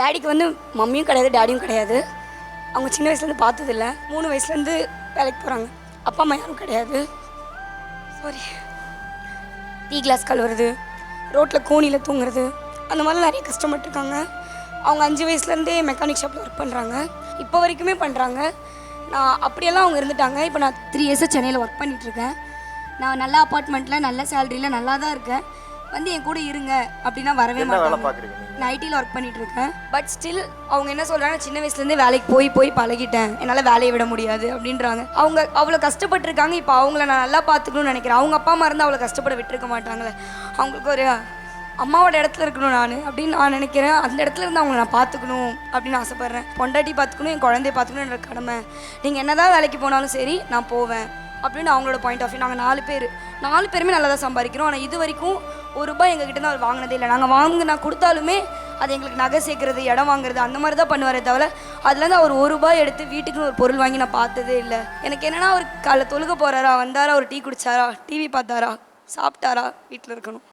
டேடிக்கு வந்து மம்மியும் கிடையாது டேடியும் கிடையாது. அவங்க சின்ன வயசுலேருந்து பார்த்ததில்ல. மூணு வயசுலேருந்து வேலைக்கு போகிறாங்க அப்பா அம்மா யாரும் கிடையாது. சாரி டீ கிளாஸ் கழுவுறது ரோட்டில் கோணியில் தூங்குறது அந்த மாதிரிலாம் நிறைய கஷ்டப்பட்டுருக்காங்க அவங்க அஞ்சு வயசுலேருந்தே மெக்கானிக் ஷாப்பில் ஒர்க் பண்ணுறாங்க இப்போ வரைக்குமே பண்ணுறாங்க நான் அப்படியெல்லாம் அவங்க இருந்துட்டாங்க. இப்போ நான் த்ரீ இயர்ஸாக சென்னையில் ஒர்க் பண்ணிகிட்ருக்கேன் நான் நல்ல அப்பார்ட்மெண்ட்டில் நல்ல சேலரியில் நல்லா தான் இருக்கேன். வந்து என் கூட இருங்க அப்படின்னா வரவே என்ன வேலை மாட்டாங்க. பார்க்குறீங்க நீங்கள் நான் ஐடியில் ஒர்க் பண்ணிட்டு இருக்கேன் பட் ஸ்டில் அவங்க என்ன சொல்றாங்க? சின்ன வயசுலேருந்தே வேலைக்கு போய் போய் பழகிட்டேன். என்னால் வேலையை விட முடியாது அப்படின்றாங்க. அவங்க அவ்வளோ கஷ்டப்பட்டிருக்காங்க. இப்போ அவங்கள நான் நல்லா பார்த்துக்கணும்னு நினைக்கிறேன். அவங்க அப்பா அம்மா இருந்தால் அவ்வளோ கஷ்டப்பட விட்டுருக்க மாட்டாங்களே. அவங்களுக்கு ஒரு அம்மாவோட இடத்துல இருக்கணும் நான் அப்படின்னு நான் நினைக்கிறேன். அந்த இடத்துல இருந்து அவங்கள நான் பார்த்துக்கணும் அப்படின்னு ஆசைப்பட்றேன். பொண்டாட்டி பார்த்துக்கணும் என் குழந்தைய பார்த்துக்கணும் என்னோட கடமை. நீங்கள் என்னதான் வேலைக்கு போனாலும் சரி நான் போவேன். அப்படின்னு அவங்களோட பாயிண்ட் ஆஃப் வியூ நாங்கள் நாலு பேர். நாலு பேருமே நல்லா தான் சம்பாதிக்கிறோம். ஆனால் இது வரைக்கும் ஒரு ரூபாய் எங்ககிட்ட தான் அவர் வாங்கினதே இல்லை. நாங்கள் வாங்கினா கொடுத்தாலுமே அது எங்களுக்கு நகை சேர்க்கறது இடம் வாங்குறது அந்த மாதிரி தான் பண்ணுவாரே தவிர அதுலேருந்து அவர் ஒரு ரூபாய் எடுத்து வீட்டுக்குன்னு ஒரு பொருள் வாங்கி நான் பார்த்ததே இல்லை. எனக்கு என்னென்னா அவர் காலைல தொழுக போகிறாரா வந்தாரா ஒரு டீ குடிச்சாரா டிவி பார்த்தாரா சாப்பிட்டாரா வீட்டில் இருக்கணும்.